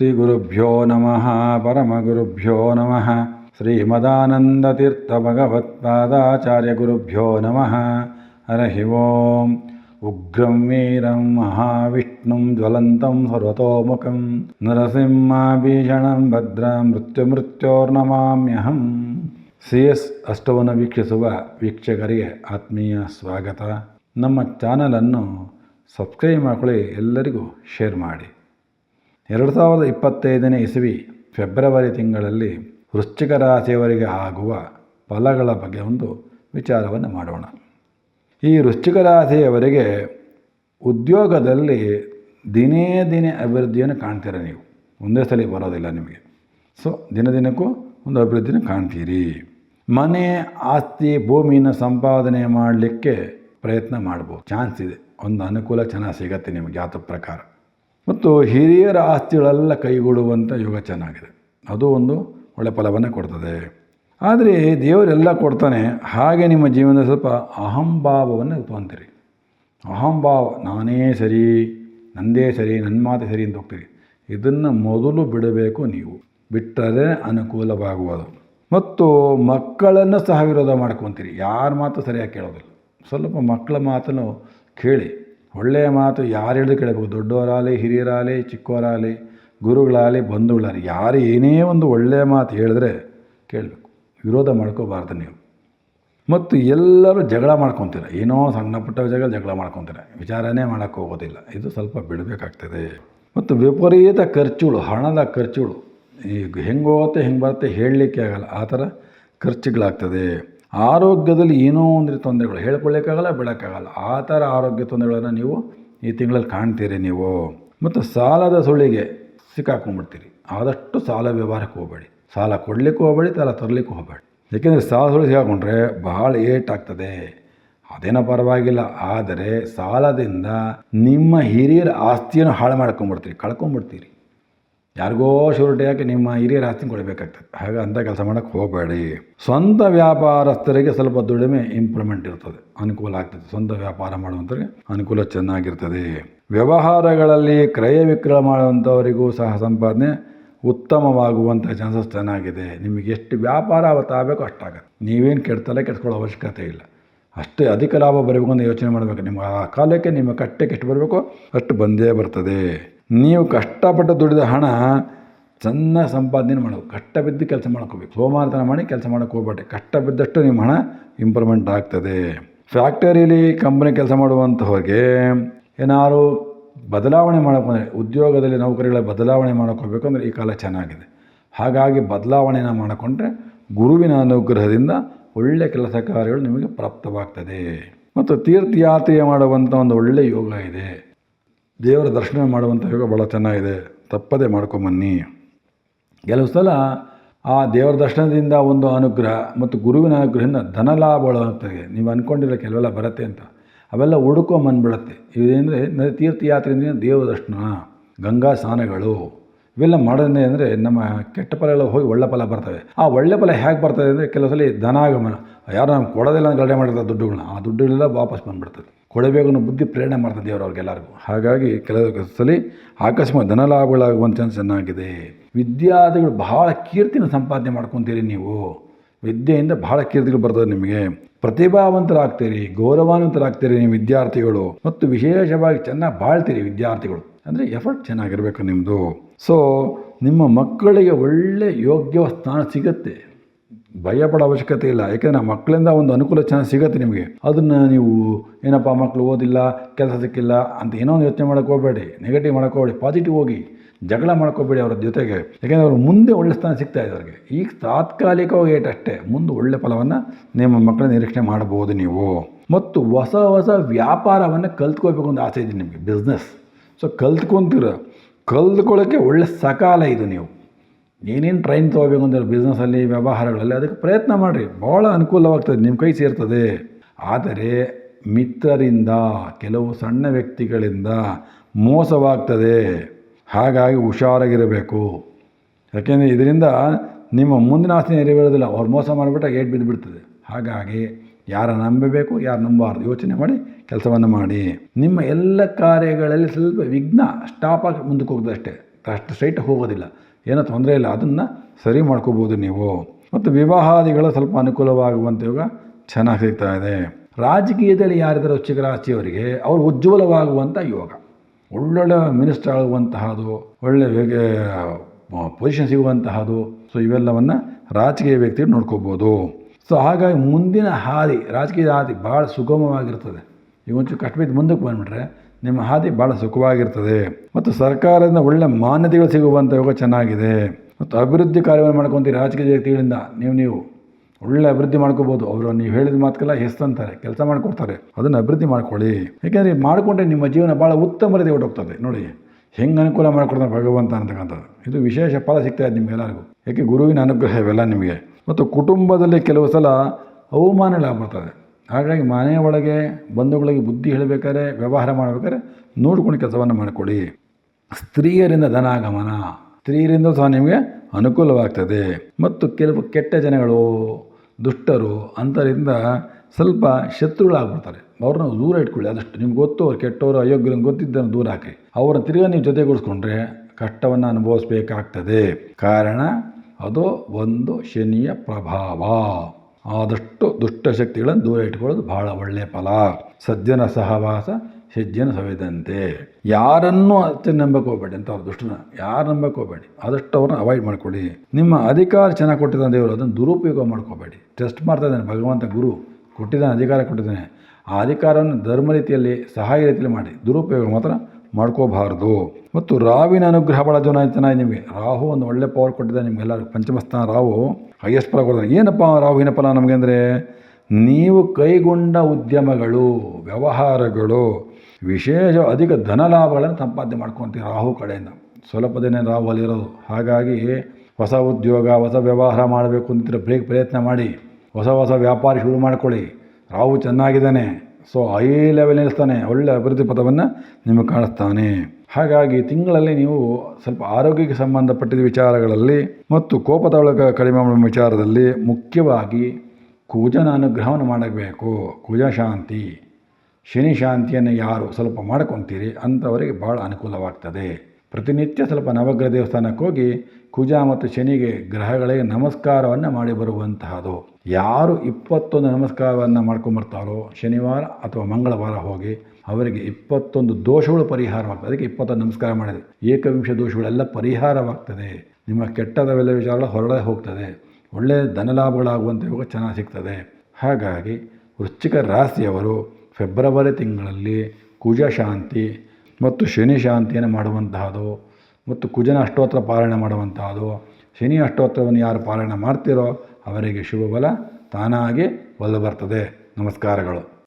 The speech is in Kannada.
ಶ್ರೀಗುರುಭ್ಯೋ ನಮಃ, ಪರಮಗುರುಭ್ಯೋ ನಮಃ, ಶ್ರೀಮದಾನಂದತೀರ್ಥಭಗವತ್ಪಾದಾಚಾರ್ಯಗುರುಭ್ಯೋ ನಮಃ. ಹರಹಿ ಓಂ. ಉಗ್ರಂ ವೀರಂ ಮಹಾವಿಷ್ಣುಂ ಜ್ವಲಂತಂ ಸರ್ವತೋಮುಖಂ ಭದ್ರಾ ಮೃತ್ಯು ಮೃತ್ಯುಮೃತ್ಯೋರ್ನಮಾಮ್ಯಹಂ. ಸಿ ಎಸ್ ಅಷ್ಟವನ್ನು ವೀಕ್ಷಿಸುವ ವೀಕ್ಷಕರಿಗೆ ಆತ್ಮೀಯ ಸ್ವಾಗತ. ನಮ್ಮ ಚಾನಲನ್ನು ಸಬ್ಸ್ಕ್ರೈಬ್ ಮಾಡಿಕೊಳ್ಳಿ, ಎಲ್ಲರಿಗೂ ಶೇರ್ ಮಾಡಿ. ಎರಡು ಸಾವಿರದ ಇಪ್ಪತ್ತೈದನೇ ಇಸವಿ ಫೆಬ್ರವರಿ ತಿಂಗಳಲ್ಲಿ ವೃಶ್ಚಿಕ ರಾಶಿಯವರಿಗೆ ಆಗುವ ಫಲಗಳ ಬಗ್ಗೆ ಒಂದು ವಿಚಾರವನ್ನು ಮಾಡೋಣ. ಈ ವೃಶ್ಚಿಕ ರಾಶಿಯವರಿಗೆ ಉದ್ಯೋಗದಲ್ಲಿ ದಿನೇ ದಿನೇ ಅಭಿವೃದ್ಧಿಯನ್ನು ಕಾಣ್ತೀರ ನೀವು. ಒಂದೇ ಸಲ ಬರೋದಿಲ್ಲ ನಿಮಗೆ. ಸೊ, ದಿನ ದಿನಕ್ಕೂ ಒಂದು ಅಭಿವೃದ್ಧಿಯನ್ನು ಕಾಣ್ತೀರಿ. ಮನೆ, ಆಸ್ತಿ, ಭೂಮಿನ ಸಂಪಾದನೆ ಮಾಡಲಿಕ್ಕೆ ಪ್ರಯತ್ನ ಮಾಡ್ಬೋದು. ಚಾನ್ಸ್ ಇದೆ. ಒಂದು ಅನುಕೂಲ ಚೆನ್ನಾಗಿ ಸಿಗತ್ತೆ ನಿಮಗೆ ಜಾತಕ ಪ್ರಕಾರ. ಮತ್ತು ಹಿರಿಯರ ಆಸ್ತಿಗಳೆಲ್ಲ ಕೈಗೂಡುವಂಥ ಯೋಗ ಚೆನ್ನಾಗಿದೆ. ಅದು ಒಂದು ಒಳ್ಳೆ ಫಲವನ್ನು ಕೊಡ್ತದೆ. ಆದರೆ ದೇವರೆಲ್ಲ ಕೊಡ್ತಾನೆ, ಹಾಗೆ ನಿಮ್ಮ ಜೀವನದ ಸ್ವಲ್ಪ ಅಹಂಭಾವವನ್ನು ತೊಗೊಂತೀರಿ ಅಹಂಭಾವ, ನಾನೇ ಸರಿ, ನಂದೇ ಸರಿ ನನ್ನ ಮಾತೆ ಸರಿ ಅಂತ ಹೋಗ್ತೀರಿ. ಇದನ್ನು ಮೊದಲು ಬಿಡಬೇಕು ನೀವು. ಬಿಟ್ಟರೆ ಅನುಕೂಲವಾಗುವುದು. ಮತ್ತು ಮಕ್ಕಳನ್ನು ಸಹ ವಿರೋಧ ಮಾಡ್ಕೊತೀರಿ. ಯಾರ ಮಾತು ಸರಿಯಾಗಿ ಕೇಳೋದಿಲ್ಲ. ಸ್ವಲ್ಪ ಮಕ್ಕಳ ಮಾತನ್ನು ಕೇಳಿ. ಒಳ್ಳೆಯ ಮಾತು ಯಾರು ಹೇಳಿದ್ರು ಕೇಳಬೇಕು? ದೊಡ್ಡವರಾಗಲಿ, ಹಿರಿಯರಾಗಲಿ, ಚಿಕ್ಕವರಾಗಲಿ, ಗುರುಗಳಾಗಲಿ, ಬಂಧುಗಳಾಗಲಿ, ಯಾರು ಏನೇ ಒಂದು ಒಳ್ಳೆಯ ಮಾತು ಹೇಳಿದ್ರೆ ಕೇಳಬೇಕು. ವಿರೋಧ ಮಾಡ್ಕೋಬಾರ್ದು ನೀವು. ಮತ್ತು ಎಲ್ಲರೂ ಜಗಳ ಮಾಡ್ಕೊತೀರ. ಏನೋ ಸಣ್ಣ ಪುಟ್ಟ ಜಗಳ ಜಗಳ ಮಾಡ್ಕೊತೀರ. ವಿಚಾರನೇ ಮಾಡೋಕ್ಕೆ ಹೋಗೋದಿಲ್ಲ. ಇದು ಸ್ವಲ್ಪ ಬಿಡಬೇಕಾಗ್ತದೆ. ಮತ್ತು ವಿಪರೀತ ಖರ್ಚುಗಳು, ಹಣದ ಖರ್ಚುಗಳು. ಈಗ ಹೆಂಗೆ ಹೋಗುತ್ತೆ ಹೆಂಗೆ ಬರುತ್ತೆ ಹೇಳಲಿಕ್ಕೆ ಆಗಲ್ಲ. ಆ ಥರ ಖರ್ಚುಗಳಾಗ್ತದೆ. ಆರೋಗ್ಯದಲ್ಲಿ ಏನೋ ಒಂದು ತೊಂದರೆಗಳು ಹೇಳ್ಕೊಳ್ಳೋಕ್ಕಾಗಲ್ಲ, ಬಿಡೋಕ್ಕಾಗಲ್ಲ. ಆ ಥರ ಆರೋಗ್ಯ ತೊಂದರೆಗಳನ್ನು ನೀವು ಈ ತಿಂಗಳಲ್ಲಿ ಕಾಣ್ತೀರಿ ನೀವು. ಮತ್ತು ಸಾಲದ ಸುಳಿಗೆ ಸಿಕ್ಕಾಕೊಂಡ್ಬಿಡ್ತೀರಿ. ಆದಷ್ಟು ಸಾಲ ವ್ಯವಹಾರಕ್ಕೆ ಹೋಗಬೇಡಿ. ಸಾಲ ಕೊಡಲಿಕ್ಕೂ ಹೋಗಬೇಡಿ, ಸಾಲ ತರಲಿಕ್ಕೂ ಹೋಗಬೇಡಿ. ಏಕೆಂದರೆ ಸಾಲ ಸುಳಿ ಸಿಗಾಕೊಂಡ್ರೆ ಬಹಳ ಆಗ್ತದೆ ಅದೇನೋ ಪರವಾಗಿಲ್ಲ, ಆದರೆ ಸಾಲದಿಂದ ನಿಮ್ಮ ಹಿರಿಯರ ಆಸ್ತಿಯನ್ನು ಹಾಳು ಮಾಡ್ಕೊಂಬಿಡ್ತೀರಿ, ಕಳ್ಕೊಂಬಿಡ್ತೀರಿ. ಯಾರಿಗೋ ಶೂರಿಟಿ ಹಾಕಿ ನಿಮ್ಮ ಹಿರಿಯರ ಆಸ್ತಿ ಕೊಡಬೇಕಾಗ್ತದೆ. ಹಾಗೆ ಅಂಥ ಕೆಲಸ ಮಾಡೋಕ್ಕೆ ಹೋಗಬೇಡಿ. ಸ್ವಂತ ವ್ಯಾಪಾರಸ್ಥರಿಗೆ ಸ್ವಲ್ಪ ದುಡಿಮೆ ಇಂಪ್ರೂವ್ಮೆಂಟ್ ಇರ್ತದೆ. ಅನುಕೂಲ ಆಗ್ತದೆ. ಸ್ವಂತ ವ್ಯಾಪಾರ ಮಾಡುವಂಥವ್ರಿಗೆ ಅನುಕೂಲ ಚೆನ್ನಾಗಿರ್ತದೆ. ವ್ಯವಹಾರಗಳಲ್ಲಿ ಕ್ರಯ ವಿಕ್ರಯ ಮಾಡುವಂಥವರಿಗೂ ಸಹ ಸಂಪಾದನೆ ಉತ್ತಮವಾಗುವಂಥ ಚಾನ್ಸಸ್ ಚೆನ್ನಾಗಿದೆ. ನಿಮಗೆ ಎಷ್ಟು ವ್ಯಾಪಾರ ಅವತ್ತಾಗಬೇಕು ಅಷ್ಟಾಗತ್ತೆ ನೀವೇನು ಕೆಡ್ತಲೇ ಕೆಡ್ಸ್ಕೊಳ್ಳೋ ಅವಶ್ಯಕತೆ ಇಲ್ಲ. ಅಷ್ಟೇ ಅಧಿಕ ಲಾಭ ಬರಬೇಕು ಅಂತ ಯೋಚನೆ ಮಾಡಬೇಕು. ನಿಮ್ಮ ಆ ಕಾಲಕ್ಕೆ ನಿಮ್ಮ ಕಟ್ಟಕ್ಕೆ ಎಷ್ಟು ಬರಬೇಕು ಅಷ್ಟು ಬಂದೇ ಬರ್ತದೆ. ನೀವು ಕಷ್ಟಪಟ್ಟು ದುಡಿದ ಹಣ ಚೆನ್ನಾಗಿ ಸಂಪಾದನೆ ಮಾಡಬೇಕು ಕಷ್ಟ ಬಿದ್ದು ಕೆಲಸ ಮಾಡ್ಕೋಬೇಕು. ಸೋಮಾರತನ ಮಾಡಿ ಕೆಲಸ ಮಾಡೋಕ್ಕೆ ಹೋಗ್ಬೇಡಿ. ಕಷ್ಟ ಬಿದ್ದಷ್ಟು ನಿಮ್ಮ ಹಣ ಇಂಪ್ರೂವ್ಮೆಂಟ್ ಆಗ್ತದೆ. ಫ್ಯಾಕ್ಟರಿಲಿ ಕಂಪ್ನಿ ಕೆಲಸ ಮಾಡುವಂಥವ್ರಿಗೆ ಏನಾದ್ರು ಬದಲಾವಣೆ ಮಾಡೋಕೆ ಉದ್ಯೋಗದಲ್ಲಿ ನೌಕರಿಗಳ ಬದಲಾವಣೆ ಮಾಡೋಕೆ ಅಂದರೆ ಈ ಕಾಲ ಚೆನ್ನಾಗಿದೆ. ಹಾಗಾಗಿ ಬದಲಾವಣೆನ ಮಾಡಿಕೊಂಡ್ರೆ ಗುರುವಿನ ಅನುಗ್ರಹದಿಂದ ಒಳ್ಳೆಯ ಕೆಲಸ ಕಾರ್ಯಗಳು ನಿಮಗೆ ಪ್ರಾಪ್ತವಾಗ್ತದೆ. ಮತ್ತು ತೀರ್ಥಯಾತ್ರೆ ಮಾಡುವಂಥ ಒಂದು ಒಳ್ಳೆಯ ಯೋಗ ಇದೆ. ದೇವರ ದರ್ಶನ ಮಾಡುವಂಥ ಯೋಗ ಭಾಳ ಚೆನ್ನಾಗಿದೆ. ತಪ್ಪದೇ ಮಾಡ್ಕೊಂಬನ್ನಿ. ಕೆಲವು ಸಲ ಆ ದೇವರ ದರ್ಶನದಿಂದ ಒಂದು ಅನುಗ್ರಹ ಮತ್ತು ಗುರುವಿನ ಅನುಗ್ರಹದಿಂದ ಧನಲಾಭಗಳು ಆಗ್ತದೆ ನೀವು ಅಂದ್ಕೊಂಡಿರೋ ಕೆಲವೆಲ್ಲ ಬರುತ್ತೆ ಅಂತ. ಅವೆಲ್ಲ ಹುಡ್ಕೊಂಬಂದ್ಬಿಡತ್ತೆ. ಇದೇನೆಂದರೆ ತೀರ್ಥಯಾತ್ರೆಯಿಂದ ದೇವರ ದರ್ಶನ, ಗಂಗಾ ಸ್ನಾನಗಳು, ಇವೆಲ್ಲ ಮಾಡೋದೇ ಅಂದರೆ ನಮ್ಮ ಕೆಟ್ಟ ಫಲ ಎಲ್ಲ ಹೋಗಿ ಒಳ್ಳೆ ಫಲ ಬರ್ತವೆ. ಆ ಒಳ್ಳೆ ಫಲ ಹೇಗೆ ಬರ್ತದೆ ಅಂದರೆ ಕೆಲವು ಸಲ ಧನಾಗಮನ, ಯಾರು ನಮ್ಗೆ ಕೊಡೋದಿಲ್ಲ ಅಂತ ಗಲಾಟೆ ಮಾಡಿರ್ತಾರೆ ದುಡ್ಡುಗಳನ್ನ. ಆ ದುಡ್ಡುಗಳೆಲ್ಲ ವಾಪಸ್ ಬಂದುಬಿಡ್ತದೆ. ಕೊಡಬೇಕು ಬುದ್ಧಿ ಪ್ರೇರಣೆ ಮಾಡ್ತಾನೆ ದೇವರು ಅವ್ರಿಗೆಲ್ಲರಿಗೂ. ಹಾಗಾಗಿ ಕೆಲವು ಸಲ ಆಕಸ್ಮಿಕ ಧನಲಾಭಗಳಾಗುವಂಥ ಚಾನ್ಸ್ ಚೆನ್ನಾಗಿದೆ. ವಿದ್ಯಾರ್ಥಿಗಳು ಬಹಳ ಕೀರ್ತಿನ ಸಂಪಾದನೆ ಮಾಡ್ಕೊತೀರಿ ನೀವು. ವಿದ್ಯೆಯಿಂದ ಬಹಳ ಕೀರ್ತಿಗಳು ಬರ್ತದೆ ನಿಮಗೆ. ಪ್ರತಿಭಾವಂತರಾಗ್ತೀರಿ, ಗೌರವಾನ್ವಿತರಾಗ್ತೀರಿ ನೀವು ವಿದ್ಯಾರ್ಥಿಗಳು. ಮತ್ತು ವಿಶೇಷವಾಗಿ ಚೆನ್ನಾಗಿ ಬಾಳ್ತೀರಿ ವಿದ್ಯಾರ್ಥಿಗಳು. ಅಂದರೆ ಎಫರ್ಟ್ ಚೆನ್ನಾಗಿರಬೇಕು ನಿಮ್ಮದು ಸೊ ನಿಮ್ಮ ಮಕ್ಕಳಿಗೆ ಒಳ್ಳೆಯ ಯೋಗ್ಯ ಸ್ಥಾನ ಸಿಗತ್ತೆ. ಭಯ ಪಡೋ ಅವಶ್ಯಕತೆ ಇಲ್ಲ. ಯಾಕೆಂದರೆ ಮಕ್ಕಳಿಂದ ಒಂದು ಅನುಕೂಲ ಚೆನ್ನಾಗಿ ಸಿಗುತ್ತೆ ನಿಮಗೆ. ಅದನ್ನು ನೀವು, ಏನಪ್ಪ ಮಕ್ಕಳು ಓದಿಲ್ಲ ಕೆಲಸ ಸಿಕ್ಕಿಲ್ಲ ಅಂತ ಏನೋ ಒಂದು ಯೋಚನೆ ಮಾಡೋಕ್ಕೆ ಹೋಗಬೇಡಿ. ನೆಗೆಟಿವ್ ಮಾಡೋಕ್ಕೆ ಹೋಗಬೇಡಿ. ಪಾಸಿಟಿವ್ ಹೋಗಿ ಜಗಳ ಮಾಡ್ಕೋಬೇಡಿ ಅವರ ಜೊತೆಗೆ. ಯಾಕೆಂದರೆ ಅವರು ಮುಂದೆ ಒಳ್ಳೆ ಸ್ಥಾನ ಸಿಗ್ತಾ ಇದೆ ಅವ್ರಿಗೆ. ಈಗ ತಾತ್ಕಾಲಿಕವಾಗಿ ಏಟ್ ಮುಂದೆ ಒಳ್ಳೆ ಫಲವನ್ನು ನಿಮ್ಮ ಮಕ್ಕಳ ನಿರೀಕ್ಷಣೆ ಮಾಡಬಹುದು ನೀವು. ಮತ್ತು ಹೊಸ ಹೊಸ ವ್ಯಾಪಾರವನ್ನು ಕಲ್ತ್ಕೋಬೇಕು ಅಂತ ಆಸೆ ಇದೆ ನಿಮಗೆ. Business so ಕಲ್ತ್ಕೊಂತೀರ. ಕಲ್ತ್ಕೊಳ್ಳೋಕ್ಕೆ ಒಳ್ಳೆ ಸಕಾಲ ಇದು ನೀವು. ಏನೇನು ಟ್ರೈನ್ ತೊಗೋಬೇಕು ಅಂದರೆ ಬಿಸ್ನೆಸ್ಸಲ್ಲಿ ವ್ಯವಹಾರಗಳಲ್ಲಿ ಅದಕ್ಕೆ ಪ್ರಯತ್ನ ಮಾಡಿರಿ. ಭಾಳ ಅನುಕೂಲವಾಗ್ತದೆ ನಿಮ್ಮ ಕೈ ಸೇರ್ತದೆ. ಆದರೆ ಮಿತ್ರರಿಂದ, ಕೆಲವು ಸಣ್ಣ ವ್ಯಕ್ತಿಗಳಿಂದ ಮೋಸವಾಗ್ತದೆ. ಹಾಗಾಗಿ ಹುಷಾರಾಗಿರಬೇಕು. ಯಾಕೆಂದರೆ ಇದರಿಂದ ನಿಮ್ಮ ಮುಂದಿನ ಆಸ್ತಿ ನೆರವೇರೋದಿಲ್ಲ. ಅವ್ರು ಮೋಸ ಮಾಡಿಬಿಟ್ಟಾಗ ಏಟ್ ಬಿದ್ದು ಬಿಡ್ತದೆ ಹಾಗಾಗಿ ಯಾರ ನಂಬಬೇಕು ಯಾರು ನಂಬಾರ್ದು ಯೋಚನೆ ಮಾಡಿ ಕೆಲಸವನ್ನು ಮಾಡಿ. ನಿಮ್ಮ ಎಲ್ಲ ಕಾರ್ಯಗಳಲ್ಲಿ ಸ್ವಲ್ಪ ವಿಘ್ನ ಸ್ಟಾಪ್ ಆಗಿ ಮುಂದಕ್ಕೆ ಹೋಗ್ತದೆ ಅಷ್ಟೇ. ಅಷ್ಟು ಸ್ಟ್ರೈಟ್ ಹೋಗೋದಿಲ್ಲ. ಏನೋ ತೊಂದರೆ ಇಲ್ಲ. ಅದನ್ನು ಸರಿ ಮಾಡ್ಕೋಬೋದು ನೀವು. ಮತ್ತು ವಿವಾಹಾದಿಗಳು ಸ್ವಲ್ಪ ಅನುಕೂಲವಾಗುವಂಥ ಯೋಗ ಚೆನ್ನಾಗಿ ಸಿಗ್ತಾ ಇದೆ. ರಾಜಕೀಯದಲ್ಲಿ ಯಾರಿದ್ದಾರೆ ವೃಶ್ಚಿಕ ರಾಶಿಯವರಿಗೆ ಅವರು ಉಜ್ವಲವಾಗುವಂಥ ಯೋಗ. ಒಳ್ಳೊಳ್ಳೆ ಮಿನಿಸ್ಟರ್ ಆಗುವಂತಹದ್ದು ಒಳ್ಳೆ ಪೊಸಿಷನ್ ಸಿಗುವಂತಹದು. ಸೊ, ಇವೆಲ್ಲವನ್ನು ರಾಜಕೀಯ ವ್ಯಕ್ತಿಗಳು ನೋಡ್ಕೋಬೋದು. ಸೊ, ಹಾಗಾಗಿ ಮುಂದಿನ ಹಾದಿ, ರಾಜಕೀಯ ಹಾದಿ ಭಾಳ ಸುಗಮವಾಗಿರ್ತದೆ. ಈಗ ಒಂಚೂರು ಕಷ್ಟ ಮುಂದಕ್ಕೆ ಬಂದುಬಿಟ್ರೆ ನಿಮ್ಮ ಹಾದಿ ಭಾಳ ಸುಖವಾಗಿರ್ತದೆ. ಮತ್ತು ಸರ್ಕಾರದಿಂದ ಒಳ್ಳೆ ಮಾನ್ಯತೆಗಳು ಸಿಗುವಂಥ ಯೋಗ ಚೆನ್ನಾಗಿದೆ. ಮತ್ತು ಅಭಿವೃದ್ಧಿ ಕಾರ್ಯವನ್ನು ಮಾಡ್ಕೊತೀರಿ ರಾಜಕೀಯ ವ್ಯಕ್ತಿಗಳಿಂದ. ನೀವು ನೀವು ಒಳ್ಳೆ ಅಭಿವೃದ್ಧಿ ಮಾಡ್ಕೋಬೋದು. ಅವರು ನೀವು ಹೇಳಿದ ಮಾತುಕೆಲ್ಲ ಹೆಸ್ತಂತಾರೆ ಕೆಲಸ ಮಾಡಿಕೊಡ್ತಾರೆ. ಅದನ್ನು ಅಭಿವೃದ್ಧಿ ಮಾಡ್ಕೊಳ್ಳಿ. ಯಾಕೆಂದರೆ ಮಾಡಿಕೊಂಡ್ರೆ ನಿಮ್ಮ ಜೀವನ ಭಾಳ ಉತ್ತಮ ರೀತಿ ಹೊಟ್ಟೋಗ್ತದೆ ನೋಡಿ, ಹೆಂಗೆ ಅನುಕೂಲ ಮಾಡಿಕೊಡ್ತಾನೆ ಭಗವಂತ ಅಂತಕ್ಕಂಥದ್ದು. ಇದು ವಿಶೇಷ ಫಲ ಸಿಗ್ತಾ ಇದೆ ನಿಮಗೆಲ್ಲರಿಗೂ ಯಾಕೆ ಗುರುವಿನ ಅನುಗ್ರಹ ಇವೆಲ್ಲ ನಿಮಗೆ. ಮತ್ತು ಕುಟುಂಬದಲ್ಲಿ ಕೆಲವು ಸಲ ಅವಮಾನಗಳಾಗ್ಬರ್ತದೆ ಹಾಗಾಗಿ ಮನೆಯ ಒಳಗೆ ಬಂಧುಗಳಿಗೆ ಬುದ್ಧಿ ಹೇಳಬೇಕಾದ್ರೆ, ವ್ಯವಹಾರ ಮಾಡಬೇಕಾದ್ರೆ ನೋಡ್ಕೊಂಡು ಕೆಲಸವನ್ನು ಮಾಡಿಕೊಡಿ. ಸ್ತ್ರೀಯರಿಂದ ಧನಾಗಮನ. ಸ್ತ್ರೀಯರಿಂದ ಸಹ ನಿಮಗೆ ಅನುಕೂಲವಾಗ್ತದೆ. ಮತ್ತು ಕೆಲವು ಕೆಟ್ಟ ಜನಗಳು, ದುಷ್ಟರು ಅಂಥರಿಂದ ಸ್ವಲ್ಪ ಶತ್ರುಗಳಾಗ್ಬಿಡ್ತಾರೆ. ಅವ್ರನ್ನ ದೂರ ಇಟ್ಕೊಳ್ಳಿ. ಅದಷ್ಟು ನಿಮ್ಗೆ ಗೊತ್ತು, ಅವ್ರು ಕೆಟ್ಟವರು, ಅಯೋಗ್ಯರು ಅಂತ ಗೊತ್ತಿದ್ದನ್ನು ದೂರ ಹಾಕಿ ಅವ್ರನ್ನ ತಿರ್ಗಾ ನೀವು ಜೊತೆಗೂಡಿಸ್ಕೊಂಡ್ರೆ ಕಷ್ಟವನ್ನು ಅನುಭವಿಸ್ಬೇಕಾಗ್ತದೆ. ಕಾರಣ, ಅದು ಒಂದು ಶನಿಯ ಪ್ರಭಾವ. ಆದಷ್ಟು ದುಷ್ಟಶಕ್ತಿಗಳನ್ನು ದೂರ ಇಟ್ಕೊಳ್ಳೋದು ಬಹಳ ಒಳ್ಳೆಯ ಫಲ. ಸಜ್ಜನ ಸಹವಾಸ, ಸಜ್ಜನ ಸವೆದಂತೆ. ಯಾರನ್ನು ಅಷ್ಟೇ ನಂಬಕ್ಕೆ ಹೋಗಬೇಡಿ ಅಂತ ಅವ್ರ ದುಷ್ಟನ. ಯಾರು ನಂಬಕ್ಕೆ ಹೋಗಬೇಡಿ. ಆದಷ್ಟು ಅವ್ರನ್ನ ಅವಾಯ್ಡ್ ಮಾಡ್ಕೊಳ್ಳಿ. ನಿಮ್ಮ ಅಧಿಕಾರ ಚೆನ್ನಾಗಿ ಕೊಟ್ಟಿದ್ದಾನೆ ದೇವರು, ಅದನ್ನು ದುರುಪಯೋಗ ಮಾಡ್ಕೋಬೇಡಿ. ಟೆಸ್ಟ್ ಮಾಡ್ತಾ ಇದ್ದಾನೆ ಭಗವಂತ ಗುರು. ಕೊಟ್ಟಿದ್ದಾನೆ ಅಧಿಕಾರ ಕೊಟ್ಟಿದ್ದಾನೆ. ಆ ಅಧಿಕಾರವನ್ನು ಧರ್ಮ ರೀತಿಯಲ್ಲಿ, ಸಹಾಯ ರೀತಿಯಲ್ಲಿ ಮಾಡಿ. ದುರುಪಯೋಗ ಮಾತ್ರ ಮಾಡ್ಕೋಬಾರ್ದು. ಮತ್ತು ರಾವಿನ ಅನುಗ್ರಹ ಜನ ಚೆನ್ನಾಗಿ ನಿಮಗೆ. ರಾಹು ಒಂದು ಒಳ್ಳೆ ಪವರ್ ಕೊಟ್ಟಿದೆ ನಿಮಗೆಲ್ಲರಿಗೂ ಪಂಚಮಸ್ಥಾನ ರಾಹು ಹೈಯೆಸ್ಟ್ ಫಲ ಕೊಡ್ತಾನೆ. ಏನಪ್ಪ ರಾಹುವಿನ ಫಲ ನಮಗೆ ಅಂದರೆ? ನೀವು ಕೈಗೊಂಡ ಉದ್ಯಮಗಳು, ವ್ಯವಹಾರಗಳು, ವಿಶೇಷ ಅಧಿಕ ಧನ ಲಾಭಗಳನ್ನು ಸಂಪಾದನೆ ಮಾಡ್ಕೊತೀವಿ ರಾಹು ಕಡೆಯಿಂದ. ಸ್ವಲ್ಪ ದಿನ ರಾಹು ಅಲ್ಲಿರೋದು ಹಾಗಾಗಿ ಹೊಸ ಉದ್ಯೋಗ, ಹೊಸ ವ್ಯವಹಾರ ಮಾಡಬೇಕು ಅಂತಿದ್ರೆ ಬ್ರೇಕ್ ಪ್ರಯತ್ನ ಮಾಡಿ. ಹೊಸ ಹೊಸ ವ್ಯಾಪಾರ ಶುರು ಮಾಡ್ಕೊಳ್ಳಿ. ರಾಹು ಚೆನ್ನಾಗಿದ್ದಾನೆ. ಸೊ ಹೈ ಲೆವೆಲ್ ನಿಲ್ಲಿಸ್ತಾನೆ ಒಳ್ಳೆ ಅಭಿವೃದ್ಧಿ ಪಥವನ್ನು ನಿಮಗೆ ಕಾಣಿಸ್ತಾನೆ. ಹಾಗಾಗಿ ತಿಂಗಳಲ್ಲಿ ನೀವು ಸ್ವಲ್ಪ ಆರೋಗ್ಯಕ್ಕೆ ಸಂಬಂಧಪಟ್ಟಿದ ವಿಚಾರಗಳಲ್ಲಿ ಮತ್ತು ಕೋಪದೊಳಗ ಕಡಿಮೆ ಮಾಡುವ ವಿಚಾರದಲ್ಲಿ ಮುಖ್ಯವಾಗಿ ಕೂಜನ ಅನುಗ್ರಹವನ್ನು ಮಾಡಬೇಕು. ಕುಜ ಶಾಂತಿ. ಶನಿ ಶಾಂತಿಯನ್ನು ಯಾರು ಸ್ವಲ್ಪ ಮಾಡ್ಕೊತೀರಿ ಅಂಥವರಿಗೆ ಭಾಳ ಅನುಕೂಲವಾಗ್ತದೆ. ಪ್ರತಿನಿತ್ಯ ಸ್ವಲ್ಪ ನವಗ್ರಹ ದೇವಸ್ಥಾನಕ್ಕೆ ಹೋಗಿ ಕುಜ ಮತ್ತು ಶನಿಗೆ ಗ್ರಹಗಳಿಗೆ ನಮಸ್ಕಾರವನ್ನು ಮಾಡಿ ಬರುವಂತಹದು. ಯಾರು ಇಪ್ಪತ್ತೊಂದು ನಮಸ್ಕಾರವನ್ನು ಮಾಡ್ಕೊಂಬರ್ತಾರೋ ಶನಿವಾರ ಅಥವಾ ಮಂಗಳವಾರ ಹೋಗಿ ಅವರಿಗೆ ಇಪ್ಪತ್ತೊಂದು ದೋಷಗಳು ಪರಿಹಾರವಾಗ್ತದೆ. ಅದಕ್ಕೆ ಇಪ್ಪತ್ತೊಂದು ನಮಸ್ಕಾರ ಮಾಡಿದೆ. ಏಕವಿಂಶ ದೋಷಗಳೆಲ್ಲ ಪರಿಹಾರವಾಗ್ತದೆ. ನಿಮ್ಮ ಕೆಟ್ಟದವೆಲ್ಲ ವಿಚಾರಗಳು ಹೊರಗಡೆ ಹೋಗ್ತದೆ. ಒಳ್ಳೆಯ ಧನಲಾಭಗಳಾಗುವಂಥ ಯೋಗ ಚೆನ್ನಾಗಿ ಸಿಗ್ತದೆ. ಹಾಗಾಗಿ ವೃಶ್ಚಿಕ ರಾಶಿಯವರು ಫೆಬ್ರವರಿ ತಿಂಗಳಲ್ಲಿ ಕುಜ ಶಾಂತಿ ಮತ್ತು ಶನಿ ಶಾಂತಿಯನ್ನು ಮಾಡುವಂತಹದ್ದು ಮತ್ತು ಕುಜನ ಅಷ್ಟೋತ್ರ ಪಾರಾಯಣ ಮಾಡುವಂತಹದ್ದು ಶನಿ ಅಷ್ಟೋತ್ರವನ್ನು ಯಾರು ಪಾರಾಯಣ ಮಾಡ್ತೀರೋ ಅವರಿಗೆ ಶುಭ ಫಲ ತಾನಾಗಿ ಒಲ್ಲ ಬರ್ತದೆ. ನಮಸ್ಕಾರಗಳು.